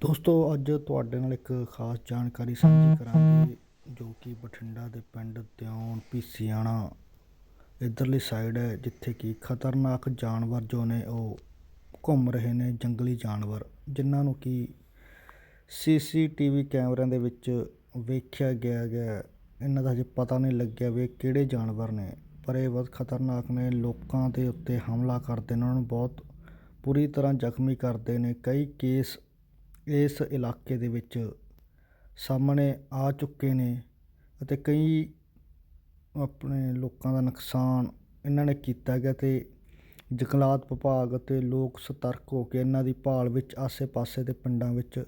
ਦੋਸਤੋ, ਅੱਜ ਤੁਹਾਡੇ ਨਾਲ ਇੱਕ ਖਾਸ ਜਾਣਕਾਰੀ ਸਾਂਝੀ ਕਰਾਂਗੇ, ਜੋ ਕਿ ਬਠਿੰਡਾ ਦੇ ਪਿੰਡ ਦਿਉਣ ਪੀਸੀਆਣਾ ਇਧਰਲੀ ਸਾਈਡ ਹੈ, ਜਿੱਥੇ ਕਿ ਖਤਰਨਾਕ ਜਾਨਵਰ ਜੋ ਨੇ, ਉਹ ਘੁੰਮ ਰਹੇ ਨੇ, ਜੰਗਲੀ ਜਾਨਵਰ, ਜਿਨ੍ਹਾਂ ਨੂੰ ਕਿ ਸੀਸੀਟੀਵੀ ਕੈਮਰਿਆਂ ਦੇ ਵਿੱਚ ਵੇਖਿਆ ਗਿਆ ਗਿਆ ਇਹਨਾਂ ਦਾ ਹਜੇ ਪਤਾ ਨਹੀਂ ਲੱਗਿਆ ਵੀ ਕਿਹੜੇ ਜਾਨਵਰ ਨੇ, ਪਰ ਇਹ ਬਹੁਤ ਖਤਰਨਾਕ ਨੇ। ਲੋਕਾਂ ਦੇ ਉੱਤੇ ਹਮਲਾ ਕਰਦੇ ਨੇ, ਉਹਨਾਂ ਨੂੰ ਬਹੁਤ ਬੁਰੀ ਤਰ੍ਹਾਂ ਜ਼ਖਮੀ ਕਰਦੇ ਨੇ। ਕਈ ਕੇਸ ਇਸ ਇਲਾਕੇ ਦੇ ਵਿੱਚ ਸਾਹਮਣੇ ਆ ਚੁੱਕੇ ਨੇ ਅਤੇ ਕਈ ਆਪਣੇ ਲੋਕਾਂ ਦਾ ਨੁਕਸਾਨ ਇਹਨਾਂ ਨੇ ਕੀਤਾ ਗਿਆ ਅਤੇ ਜੰਗਲਾਤ ਵਿਭਾਗ ਅਤੇ ਲੋਕ ਸਤਰਕ ਹੋ ਕੇ ਇਹਨਾਂ ਦੀ ਭਾਲ ਵਿੱਚ ਆਸੇ-ਪਾਸੇ ਦੇ ਪਿੰਡਾਂ ਵਿੱਚ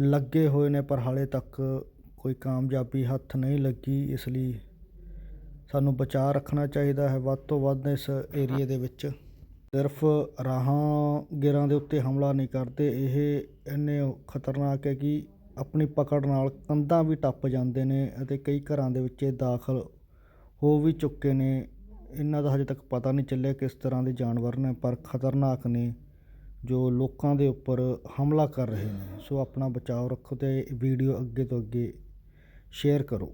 ਲੱਗੇ ਹੋਏ ਨੇ, ਪਰ ਹਾਲੇ ਤੱਕ ਕੋਈ ਕਾਮਯਾਬੀ ਹੱਥ ਨਹੀਂ ਲੱਗੀ। ਇਸ ਲਈ ਸਾਨੂੰ ਬਚਾਅ ਰੱਖਣਾ ਚਾਹੀਦਾ ਹੈ। ਵੱਧ ਤੋਂ ਵੱਧ ਇਸ ਏਰੀਏ ਦੇ ਵਿੱਚ ਸਿਰਫ ਰਾਹਗੀਰਾਂ ਦੇ ਉੱਤੇ ਹਮਲਾ ਨਹੀਂ ਕਰਦੇ, ਇਹ ਇੰਨੇ ਖਤਰਨਾਕ ਹੈ ਕਿ ਆਪਣੀ ਪਕੜ ਨਾਲ ਕੰਧਾਂ ਵੀ ਟੱਪ ਜਾਂਦੇ ਨੇ ਅਤੇ ਕਈ ਘਰਾਂ ਦੇ ਵਿੱਚ ਇਹ ਦਾਖਲ ਹੋ ਵੀ ਚੁੱਕੇ ਨੇ। ਇਹਨਾਂ ਦਾ ਹਜੇ ਤੱਕ ਪਤਾ ਨਹੀਂ ਚੱਲਿਆ ਕਿਸ ਤਰ੍ਹਾਂ ਦੇ ਜਾਨਵਰ ਨੇ, ਪਰ ਖਤਰਨਾਕ ਨੇ ਜੋ ਲੋਕਾਂ ਦੇ ਉੱਪਰ ਹਮਲਾ ਕਰ ਰਹੇ ਨੇ। ਸੋ ਆਪਣਾ ਬਚਾਅ ਰੱਖੋ ਤੇ ਵੀਡੀਓ ਅੱਗੇ ਤੋਂ ਅੱਗੇ ਸ਼ੇਅਰ ਕਰੋ।